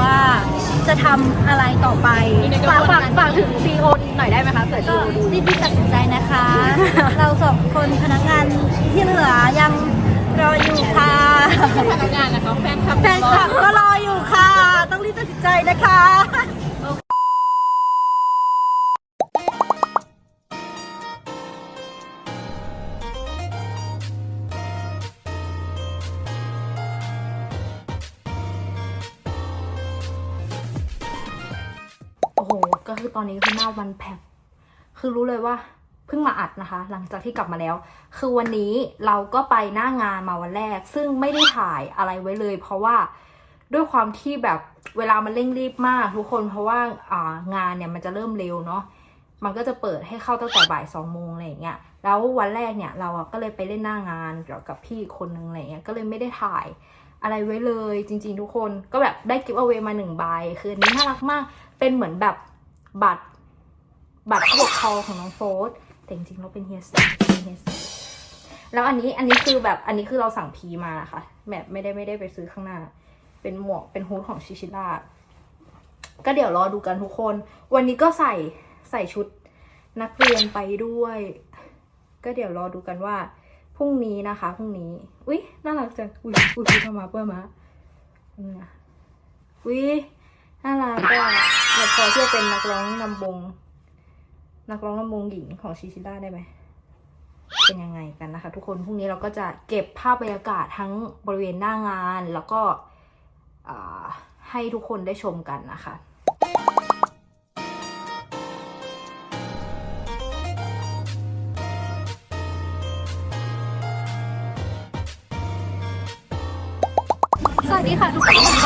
ว่าจะทำอะไรต่อไปฝากฝากฝากถึงซีโอหน่อยได้ไหมคะเผื่อซีก็โอดูรีบๆตัดสินใจนะคะ เราสองคนพนักงานที่เหลือยังรออยู่ค่ะ พนักงานนะคะแฟนคลับแฟนคลับก็รออยู่ค่ะ ต้องรีบตัดสินใจนะคะ ก็คือตอนนี้คือหน้าวันแผบคือรู้เลยว่าเพิ่งมาอัดนะคะ หลังจากที่กลับมาแล้ว คือวันนี้เราก็ไปหน้างานมาวันแรก ซึ่งไม่ได้ถ่ายอะไรไว้เลย เพราะว่าด้วยความที่แบบเวลามันเร่งรีบมากทุกคนเพราะว่าอ่างานเนี่ยมันจะเริ่มเร็วเนาะมันก็จะเปิดให้เข้าตั้งแต่บ่ายสองโมงอะไรอย่างเงี้ยแล้ววันแรกเนี่ยเราอะก็เลยไปเล่นหน้างานเกี่ยวกับพี่คนนึงอะไรเงี้ยก็เลยไม่ได้ถ่ายอะไรไว้เลยจริง ๆ ทุกคนก็แบบได้กิฟต์เอาไว้มาหนึ่งใบคืออันนี้น่ารักมากเป็นเหมือนแบบ บัตรบัตรผู้ปกครองของน้องโฟสแต่จริงๆเราเป็นเฮียซีเป็นเฮียซีแล้วอันนี้อันนี้คือแบบอันนี้คือเราสั่งพีมานะคะแบบไม่ได้ไม่ได้ไปซื้อข้างหน้า เป็นหมวกเป็นฮูดของชิชิล่าก็เดี๋ยวรอดูกันทุกคน วันนี้ก็ใส่ใส่ชุดนักเรียนไปด้วย ก็เดี๋ยวรอดูกันว่าพรุ่งนี้นะคะพรุ่งนี้ อุ๊ยน่ารักจังอุ๊ยอุ๊ยอุ๊ยเข้ามาเพื่อมาอืมนะอุ๊ยน่ารักอะ พอที่จะเป็นนักร้องนำวงนักร้องนำวงหญิงของชิชิล่าได้ไหมเป็นยังไงกันนะคะ ทุกคนพรุ่งนี้เราก็จะเก็บภาพบรรยากาศทั้งบริเวณหน้างาน แล้วก็ให้ทุกคนได้ชมกันนะคะสวัสดีค่ะทุกคน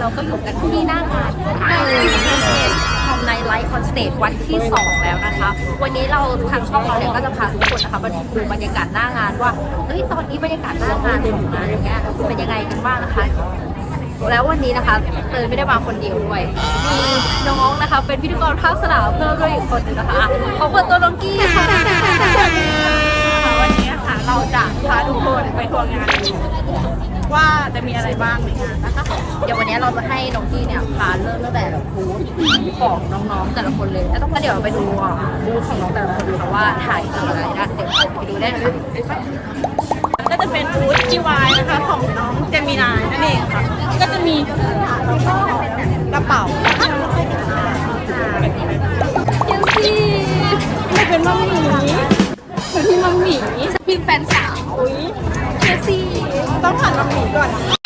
เราก็อยู่กันที่หน้างานในเสเนทอมในไลฟ์คอนสเตทวันที่ 2 แล้วนะคะ วันนี้เราทางช่องเราเนี่ยก็จะพาทุกคนนะคะมาดูบรรยากาศหน้างานว่าเฮ้ยตอนนี้บรรยากาศหน้างานของงานอย่างเงี้ยเป็นยังไงกันบ้างนะคะแล้ววันนี้นะคะเตยไม่ได้มาคนเดียวด้วยมีน้องนะคะ เป็นพิธีกรภาคสนามเพิ่มด้วยอีกคนหนึงนะคะขอเปิดตัวน้องกี้ค่ะวันนี้ค่ะเราจะพาทุกคนไปทัวร์งาน ว่าจะมีอะไรบ้างในงานนะคะเดี๋ยววันนี้เราจะให้น้องกี้เนี่ยพาเริ่มตั้งแต่แบบบูธของน้องๆแต่ละคนเลยแล้วต้องเดี๋ยวไปดูอะบูธของน้องแต่ละคนดูค่ะว่าถ่ายอะไรได้เดี๋ยวไปดูได้เลยก็จะเป็นบูธจีวายนะคะของน้องเจมินายนั่นเองค่ะก็จะมีกระเป๋านะคะเจลซี่ไม่เป็นมัมหมีเหมือนที่มัมหมีพี่แฟนสาวเจซี่ ต้องผ่านมัมหมีก่อน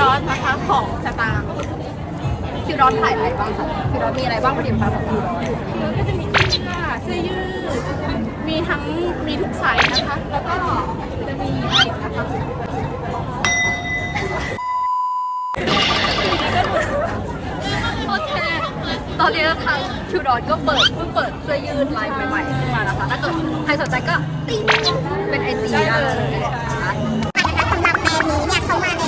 ดอสนะคะของสตางค์คิวร้อนถ่ายอะไรบ้างคะคิวร้อนมีอะไรบ้างผลิตภัณฑ์ของคิวร้อนก็จะมีเสื้อเสื้อยืดมีทั้งมีทุกไซส์นะคะ แล้วก็จะมีอะไรอีกนะคะโอเคตอนนี้ทางคิวร้อนก็เปิดเพิ่งเปิดเสื้อยืดลายใหม่ๆขึ้นมานะคะถ้าเกิดใครสนใจก็ติ๊งเป็นไอจีได้เลยนะคะนะคะสำหรับแบรนด์นี้เนี่ยเขามา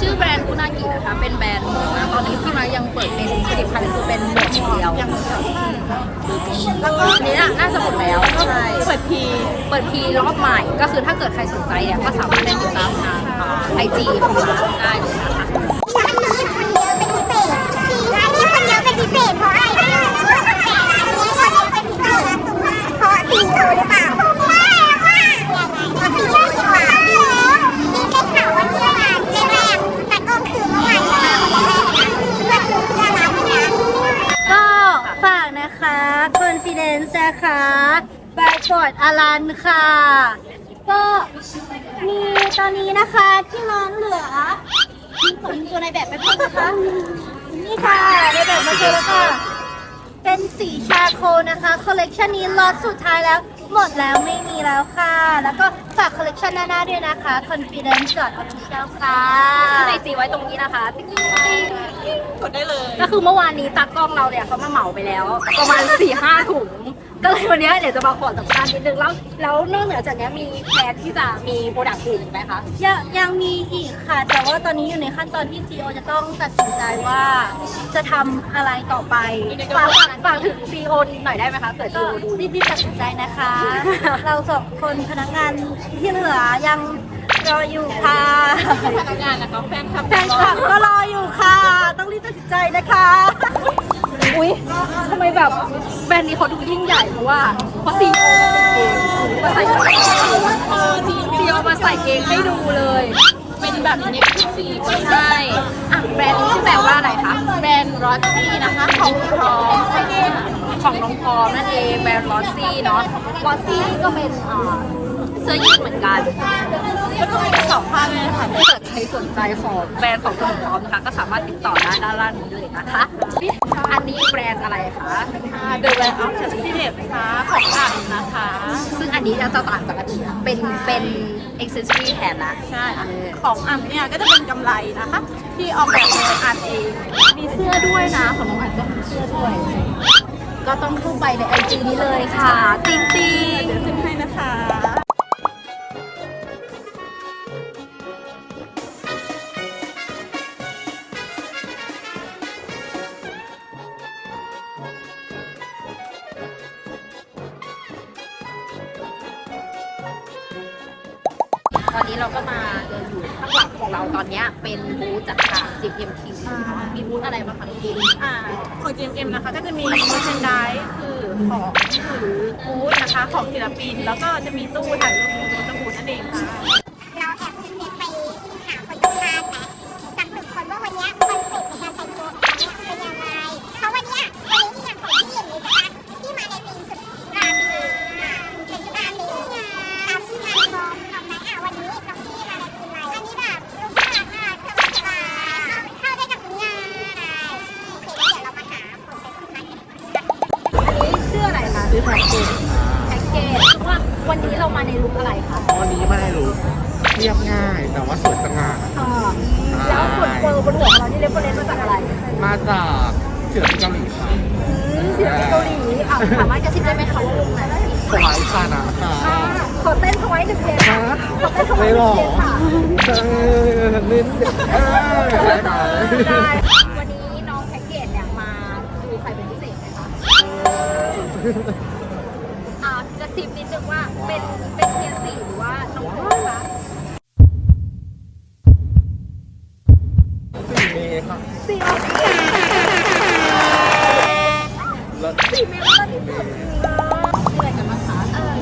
ชื่อแบรนด์คุนากินะคะ เป็นแบรนด์หมูนะตอนนี้ที่มายังเปิดเป็นผลิตภัณฑ์คือเป็นหมูเดียว แล้วก็อันนี้น่ะน่าจะหมดแล้วใช่เปิดพีเปิดพีรอบใหม่ ก็คือถ้าเกิดใครสนใจอ่ยก็สามารถไปติดตามทางไอจีของราได้เลยะคะ ร้นี้คนเยอเป็นเศษร้นี้คนเยอเป็นเศษเพราะ เจอแล้วค่ะ เป็นสีชาโคนะคะ คอลเลกชันนี้ล็อตสุดท้ายแล้ว หมดแล้วไม่มีแล้วค่ะ แล้วก็ฝากคอลเลกชันหน้าๆด้วยนะคะ Confidence Official ค่ะขึ้นไอจีไว้ตรงนี้นะคะติ๊งติ๊งติ๊งกดได้เลย ก็คือเมื่อวานนี้ตากล้องเราเนี่ยเขามาเหมาไปแล้ว ประมาณ4ี่ห้าถุง ก็เลยวันนี้เดี๋ยวจะมาขอสัมภาษณ์นิดนึงแล้วแล้วนอกเหนือจากนี้มีแพลนที่จะมีโปรดักต์อื่นอีกไหมคะยังยังมีอีกค่ะ แต่ว่าตอนนี้อยู่ในขั้นตอนที่ CEO จะต้องตัดสินใจว่าจะทำอะไรต่อไปฝากฝากถึงซีโอหน่อยได้ไหมคะเกิดซีก็โอดู รีบๆตัดสินใจนะคะ เราสองคนพนักงานที่เหลือยังรออยู่ค่ะพนักงานนะคะแฟนคลับแฟนคลับก็รออยู่ค่ะ ต้องรีบตัดสินใจนะคะ อุ้ยทำไมแบบแบรนด์นี้เขาดูยิ่งใหญ่เพราะว่าเพราะซีโอเองมาใส่เองซีโอมาใส่เองให้ดูเลย เป็นแบบน็กซี่ก็ใช่อะแบรนด์นี้ชื่อแบรนด์ว่าอะไรคะแบรนด์รอสซี่นะคะของพร้อมของน้องพอมนั่นเองแบรนด์ลอสซี่เนาะลอสซี่ก็เป็นอ่า เสื้อยืดเหมือนกัน ก็ต้องมีกระสอบผ้าด้วยนะคะถ้าเกิดใครสนใจของแบรนด์ของคุณพร้อมนะคะ ก็สามารถติดต่อได้ด้านล่างนี้เลยนะคะ อันนี้แบรนด์อะไรคะเดอะแวร์ออฟชัสติเนตนะคะของอ่านนะคะ ซึ่งอันนี้จะต่างจากอันอื่นเป็นเป็นอ็อกเซสซอรี่แทนละใช่อะของอ่านเนี่ยก็จะเป็นกำไรนะคะ ที่ออกแบบโดยอ่านเอง มีเสื้อด้วยนะของน้องอันก็มีเสื้อด้วยก็ต้องเข้าไปในไอจีนี้เลยค่ะ จริงจริงเดี๋ยวขึ้นให้นะคะ อนนี้เราก็มาเดินอยู่ข้างหลังของเราตอนเนี้ยเป็นบูธจากทาง GMT มีบูธอะไรบ้างคะน้องบูธอ่าของ GMM นะคะก็จะมี merchandise คือของหรือบูธนะคะของศิลปิน แล้วก็จะมีตู้ถ่ายรูปของตัวตะบูธนั่ ชื่ออะไรคะชื่อแพ็กเกจแพ็กเกจว่าวันนี้เรามาในลุคอะไรคะวันนี้ไม่รู้เรียบง่ายแต่ว่าสวยสง่าอ่าแล้วส่วนเฟอร์บนหัวของเรานี่เรฟเฟอเรนซ์มาจากอะไรมาจากศิลปินเกาหลีค่ะศิลปินเกาหลีอะสามารถกระซิบได้ไหมคะว่าวงไหนสวายคานะค่ะอ่าขอเต้นทวายหนึ่งเพลงค่ะขอเต้นทวายไม่หหรนึ่งอเพลงค่ะ เออลิ้นเออได้ไหม ได้ อ่าจะซิบนิดนึงว่าเป็นเป็นเทียนสี่หรือว่าน้องโค้ชคะสี่เมย์ค่ะสี่ออฟฟิศแล้วสี่เมลอนที่สุดเหนื่อยกันมั้งคะเออ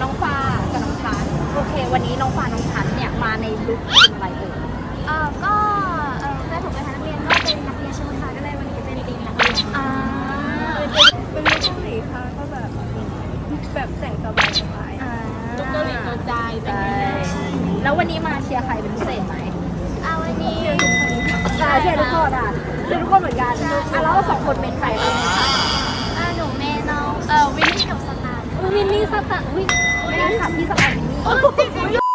น้องฟ้ากับน้องทันโอเค วันนี้น้องฟ้าน้องทันเนี่ยมาในลุคธีมอะไรเอ่ยเออก็ แบบแต่งสบายสบายอ่าลูกเกาหลีกระจายแต่งใช่แล้ววันนี้มาเชียร์ใครเป็นพิเศษไหมอ่าวันนี้ใช่เชียร์ทุกคนอะเชียร์ทุกคนเหมือนกันอะแล้วเราสองคนเป็นใครบ้างคะอ่าหนูเมย์น้องเออวินนี่กับสตาร์วินนี่สตาร์วินไม่ได้ค่ะพี่สตาร์วินนี่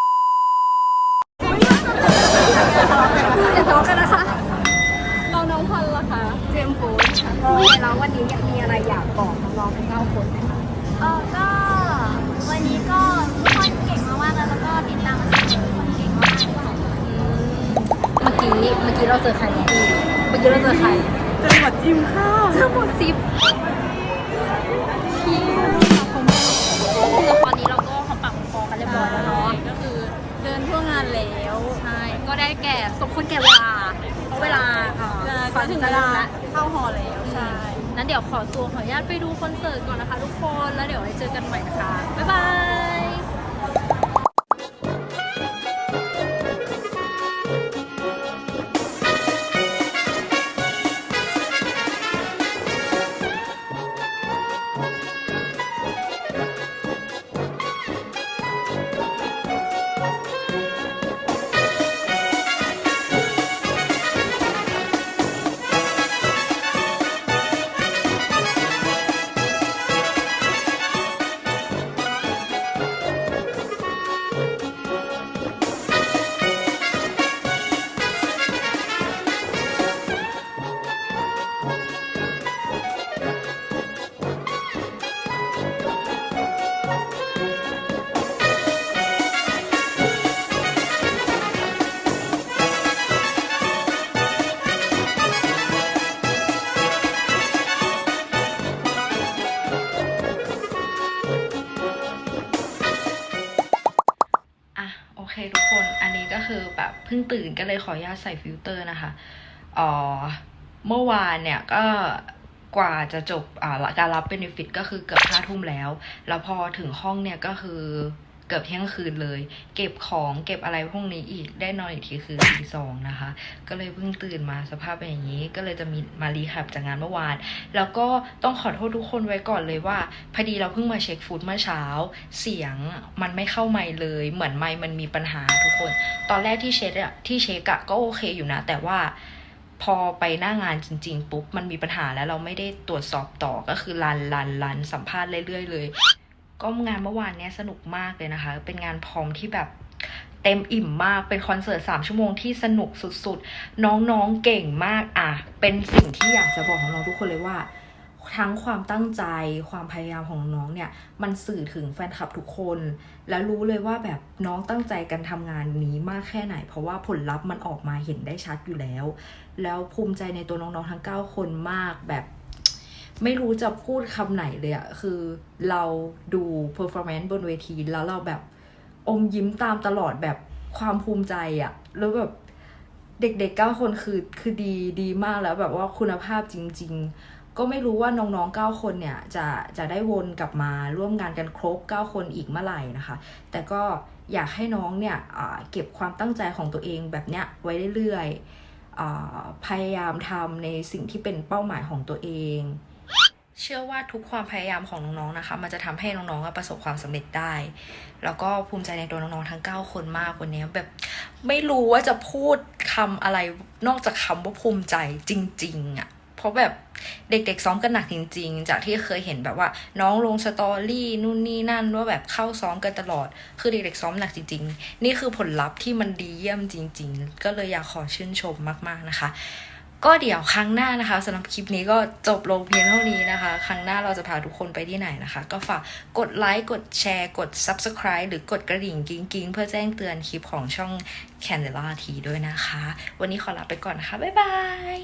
กี้เราเจอใครเมื่อกี้เมื่อกี้เราเจอใครเจังหวัดจิมข้าวทั้งหมดสิบคือตอนนี้เราก็หอมปากหอมคอกันเรียบร้อยแล้วเนาะก็คือเดินทั่วงานแล้วใช่ก็ได้แก่สมควรแก่เวลาเพราะเวลาเอ่อจะถึงเวลาแล้วเข้าหอแล้วใช่นั้นเดี๋ยวขอตัวขออนุญาตไปดูคอนเสิร์ตก่อนนะคะทุกคนแล้วเดี๋ยวไว้เจอกันใหม่นะคะบ๊ายบาย คือแบบเพิ่งตื่นก็เลยขออนุญาตใส่ฟิลเตอร์นะคะอ๋อเมื่อวานเนี่ยก็กว่าจะจบการรับเบนฟิตก็คือเกือบห้าทุ่มแล้ว แล้วพอถึงห้องเนี่ยก็คือ กือบเที่ยงคืนเลย เก็บของเก็บอะไรพวกนี้อีกได้นอนอีกทีคือตีสองนะคะ ก็เลยเพิ่งตื่นมาสภาพเป็นอย่างนี้ ก็เลยจะมีมารีแคปจากงานเมื่อวาน แล้วก็ต้องขอโทษทุกคนไว้ก่อนเลยว่าพอดีเราเพิ่งมาเช็คฟูดเมื่อเช้า เสียงมันไม่เข้าไมค์เลย เหมือนไมค์มันมีปัญหาทุกคน ตอนแรกที่เช็คอะที่เช็คอะก็โอเคอยู่นะ แต่ว่าพอไปหน้างานจริง ๆ ปุ๊บ มันมีปัญหาแล้วเราไม่ได้ตรวจสอบต่อก็คือรันรันรันสัมภาษณ์เรื่อยๆเลย ก็งานเมื่อวานเนี้ยสนุกมากเลยนะคะ เป็นงานพร้อมที่แบบเต็มอิ่มมาก เป็นคอนเสิร์ตสามชั่วโมงที่สนุกสุดๆ น้องๆเก่งมากอะ เป็นสิ่งที่อยากจะบอกน้องทุกคนเลยว่า ทั้งความตั้งใจความพยายามของน้องเนี่ย มันสื่อถึงแฟนคลับทุกคน แล้วรู้เลยว่าแบบน้องตั้งใจกันทำงานนี้มากแค่ไหน เพราะว่าผลลัพธ์มันออกมาเห็นได้ชัดอยู่แล้ว แล้วภูมิใจในตัวน้องๆทั้ง 9 คนมากแบบ ไม่รู้จะพูดคำไหนเลยอะคือเราดู performance บนเวที แล้วเราแบบอมยิ้มตามตลอดแบบความภูมิใจอะแล้วแบบเด็กๆเก้าคนคือคือดีดีมากแล้วแบบว่าคุณภาพจริง ๆ ก็ไม่รู้ว่าน้องๆเก้าคนเนี่ย จะจะได้วนกลับมาร่วมงานกันครบเก้าคนอีกเมื่อไหร่นะคะ แต่ก็อยากให้น้องเนี่ยเก็บความตั้งใจของตัวเองแบบเนี้ยไว้เรื่อยๆพยายามทำในสิ่งที่เป็นเป้าหมายของตัวเอง เชื่อว่าทุกความพยายามของน้องๆนะคะ มันจะทำให้น้องๆประสบความสำเร็จได้ แล้วก็ภูมิใจในตัวน้องๆทั้ง 9 คนมากวันนี้แบบไม่รู้ว่าจะพูดคำอะไรนอกจากคำว่าภูมิใจจริงๆอะเพราะแบบเด็กๆซ้อมกันหนักจริง ๆ จากที่เคยเห็นแบบว่า น้องลงสตอรี่นู่นนี่นั่นว่าแบบเข้าซ้อมกันตลอด คือเด็กๆซ้อมหนักจริง ๆ นี่คือผลลัพธ์ที่มันดีเยี่ยมจริง ๆ ก็เลยอยากขอชื่นชมมากๆนะคะ ก็เดี๋ยวครั้งหน้านะคะสำหรับคลิปนี้ก็จบลงเพียงเท่านี้นะคะ ครั้งหน้าเราจะพาทุกคนไปที่ไหนนะคะ ก็ฝากกดไลค์กดแชร์กด Subscribe หรือกดกระดิ่งกิ้งกิ้งเพื่อแจ้งเตือนคลิปของช่องแ c a n d e l a ทีด้วยนะคะ วันนี้ขอลาไปก่อนนะคะ บ๊ายบาย